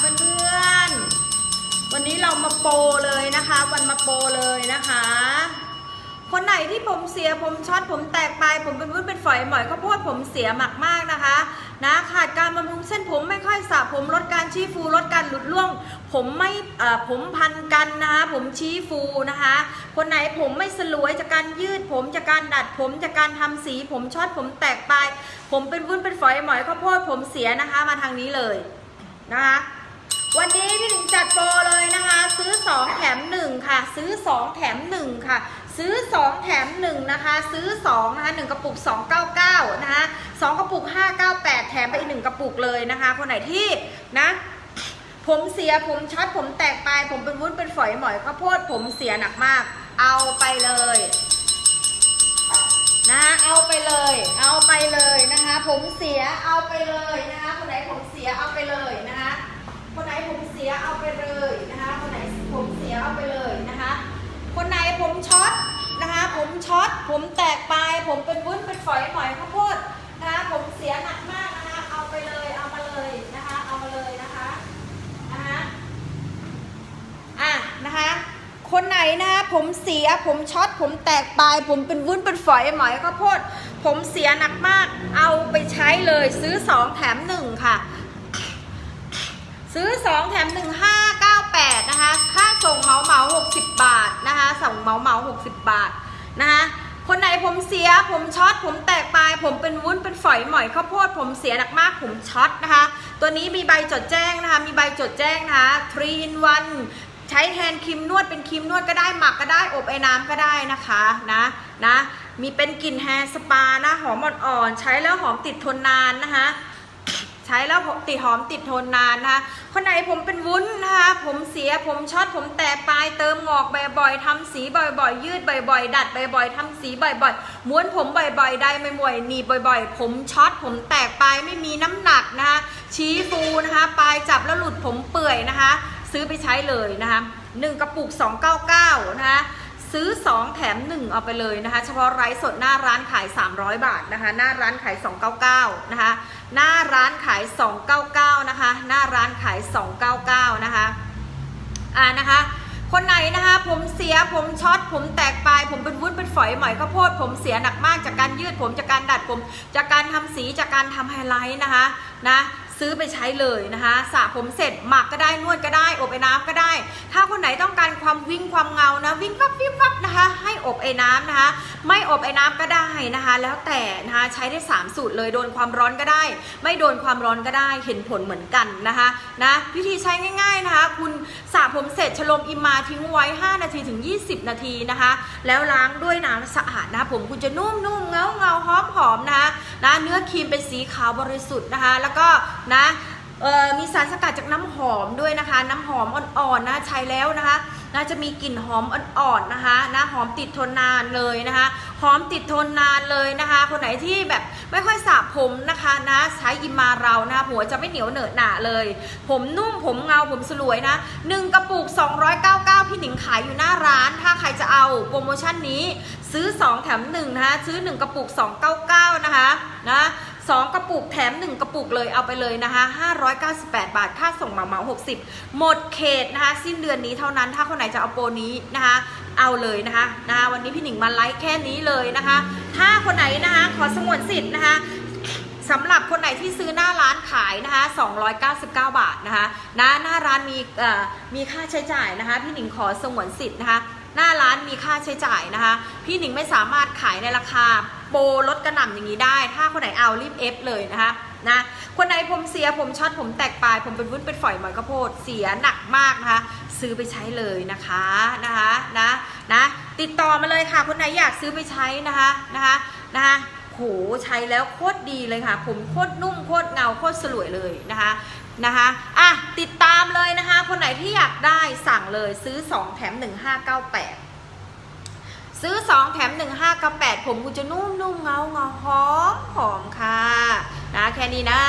เพื่อนๆ วันนี้เรามาโปรเลยนะคะ วันมาโปรเลยนะคะ คนไหนที่ผมเสียผมช็อตผมแตกไป ผมเป็นวุ้นเป็นฝอยหมอยข้าวโพดผมเสียมากมากนะคะ นะขาดการบำรุงเส้นผมไม่ค่อยสระผมลดการชี้ฟูลดการหลุดร่วง ผมไม่ผมพันกันนะคะผมชี้ฟูนะคะ คนไหนผมไม่สลวยจากการยืดผมจากการดัดผมจากการทำสีผมช็อตผมแตกไป ผมเป็นวุ้นเป็นฝอยหมอยข้าวโพดผมเสียนะคะมาทางนี้เลยนะคะ จัดโปรเลยนะคะ ซื้อ 2 แถม 1 ค่ะ ซื้อ 2 แถม 1 ค่ะ ซื้อ 2 แถม 1 นะคะ ซื้อ 2 นะคะ 1 กระปุก 299 นะคะ 2 กระปุก 598 แถมไปอีก 1 กระปุกเลยนะคะ คนไหนที่นะผมเสียผมช็อตผมแตกไปผมเป็นวุ้นเป็นฝอยหมอยข้าวโพดผมเสียหนักมาก เอาไปเลยนะคะเอาไปเลย เอาไปเลยนะคะ ผมเสียเอาไปเลยนะคะคนไหนผมเสียเอาไปเลยนะคะ คนไหนผมเสียเอาไปเลยนะคะ คนไหนผมเสียเอาไปเลยนะคะ คนไหนผมช็อตนะคะ ผมช็อต ผมแตกปลาย ผมเป็นวุ้นเป็นฝอยหมอยข้าวโพดนะคะ ผมเสียหนักมากนะคะ เอาไปเลย เอามาเลยนะคะ เอามาเลยนะคะ นะคะอะนะคะ คนไหนนะคะ ผมเสีย ผมช็อต ผมแตกปลาย ผมเป็นวุ้นเป็นฝอยหมอยข้าวโพด ผมเสียหนักมาก เอาไปใช้เลย ซื้อ 2 แถม 1 ค่ะ ซื้อ 2 แถม 1 598 นะคะ ค่าส่งเหมาเหมา60 บาทนะคะ ส่งเหมาเหมา60 บาทนะคะ คนไหนผมเสีย ผมช็อต ผมแตกปลาย ผมเป็นวุ้น เป็นฝอยหมอยข้าวโพด ผมเสียหนักมาก ผมช็อตนะคะ ตัวนี้มีใบจดแจ้งนะคะ มีใบจดแจ้งนะคะ3 in 1ใช้แทนครีมนวดเป็นครีมนวดก็ได้หมักก็ได้อบไอ้น้ำก็ได้นะคะนะนะมีเป็นกลิ่นแฮร์สปานะหอมอ่อนๆใช้แล้วหอมติดทนนานนะคะ ใช้แล้วติดหอมติดทนนานนะคะคนไหนผมเป็นวุ้นนะคะผมเสียผมช็อตผมแตกปลายเติมงอกบ่อยๆทำสีบ่อยๆ ยืดบ่อยๆ ดัดบ่อยๆทำสีบ่อยๆ ม้วนผมบ่อยๆ ได้ไม่บ่อยหนีบ่อยๆ ผมช็อตผมแตกปลายไม่มีน้ำหนักนะคะชี้ฟูนะคะปลายจับแล้วหลุดผมเปื่อยนะคะ ซื้อไปใช้เลยนะคะ1กระปุก 299 นะคะ ซื้อ 2 แถม 1 เอาไปเลยนะคะ เฉพาะไร้สดหน้าร้านขาย 300 บาทนะคะ หน้าร้านขาย 299 นะคะ หน้าร้านขาย 299 นะคะ หน้าร้านขาย 299 นะคะ อ่านะคะ คนไหนนะคะ ผมเสียผมช็อตผมแตกปลาย ผมเป็นวุ้นเป็นฝอยหมอยข้าวโพด ผมเสียหนักมากจากการยืดผมจากการดัดผม จากการทำสีจากการทำไฮไลท์นะคะนะ ซื้อไปใช้เลยนะคะสระผมเสร็จหมักก็ได้นวดก็ได้ อบไอ้น้ำก็ได้ ถ้าคนไหนต้องการความวิ่งความเงานะวิ่งฟับวิบฟับนะคะให้อบไอ้น้ำนะคะไม่อบไอ้น้ำก็ได้นะคะ แล้วแต่นะคะใช้ได้ 3 สูตรเลยโดนความร้อนก็ได้ ไม่โดนความร้อนก็ได้เห็นผลเหมือนกันนะคะนะวิธีใช้ง่าย ๆนะคะ คุณสระผมเสร็จชโลมอิมมาทิ้งไว้ 5 นาทีถึง 20 นาทีนะคะ แล้วล้างด้วยน้ำสะอาดนะผมคุณจะนุ่มนุ่มๆเงาเงาหอมหอมนะคะนะเนื้อครีมเป็นสีขาวบริสุทธิ์นะคะ แล้วก็นะมีสารสกัดจากน้ำหอมด้วยนะคะ น้ำหอมอ่อนๆนะใช้แล้วนะคะน่าจะมีกลิ่นหอมอ่อนๆนะคะนะหอมติดทนนานเลยนะคะหอมติดทนนานเลยนะคะ คนไหนที่แบบไม่ค่อยสระผมนะคะนะใช้อิมาเรานะหัวจะไม่เหนียวเหนอะหนะเลย ผมนุ่มผมเงาผมสลวยนะหนึ่งกระปุก 299 พี่หนิงขายอยู่หน้าร้าน ถ้าใครจะเอาโปรโมชั่นนี้ซื้อ 2 แถม1นะคะซื้อ 1 กระปุก 299 นะคะนะ สองกระปุกแถม 1 กระปุกเลยเอาไปเลยนะคะ598 บาท ค่าส่งเหมาเหมา60 หมดเขตนะคะ สิ้นเดือนนี้เท่านั้นถ้าคนไหนจะเอาโปรนี้นะคะ เอาเลยนะคะนะคะวันนี้พี่หนิงมาไลฟ์แค่นี้เลยนะคะ ถ้าคนไหนนะคะขอสงวนสิทธิ์นะคะสำหรับคนไหนที่ซื้อหน้าร้านขายนะคะ 299 บาทนะคะนะหน้าร้านมีเอ่อมีค่าใช้จ่ายนะคะ พี่หนิงขอสงวนสิทธิ์นะคะ หน้าร้านมีค่าใช้จ่ายนะคะ พี่หนิงไม่สามารถขายในราคา โปรลดกระหน่ำอย่างนี้ได้ ถ้าคนไหนเอารีบเอฟเลยนะคะนะคนไหนผมเสียผมช็อตผมแตกปลาย ผมเป็นวุ้นเป็นฝอยหมอยข้าวโพดเสียหนักมากนะคะ ซื้อไปใช้เลยนะคะนะคะนะนะติดต่อมาเลยค่ะ คนไหนอยากซื้อไปใช้นะคะนะคะนะคะโหใช้แล้วโคตรดีเลยค่ะ ผมโคตรนุ่มโคตรเงาโคตรสลวยเลยนะคะนะคะอะติดตามเลยนะคะ คนไหนที่อยากได้สั่งเลยซื้อ 2 แถม 1598 ซื้อ 2 แถม 1598ผมกูจะนุ่มนุ่มเงาเงาหอมหอมค่ะนะแค่นี้นะ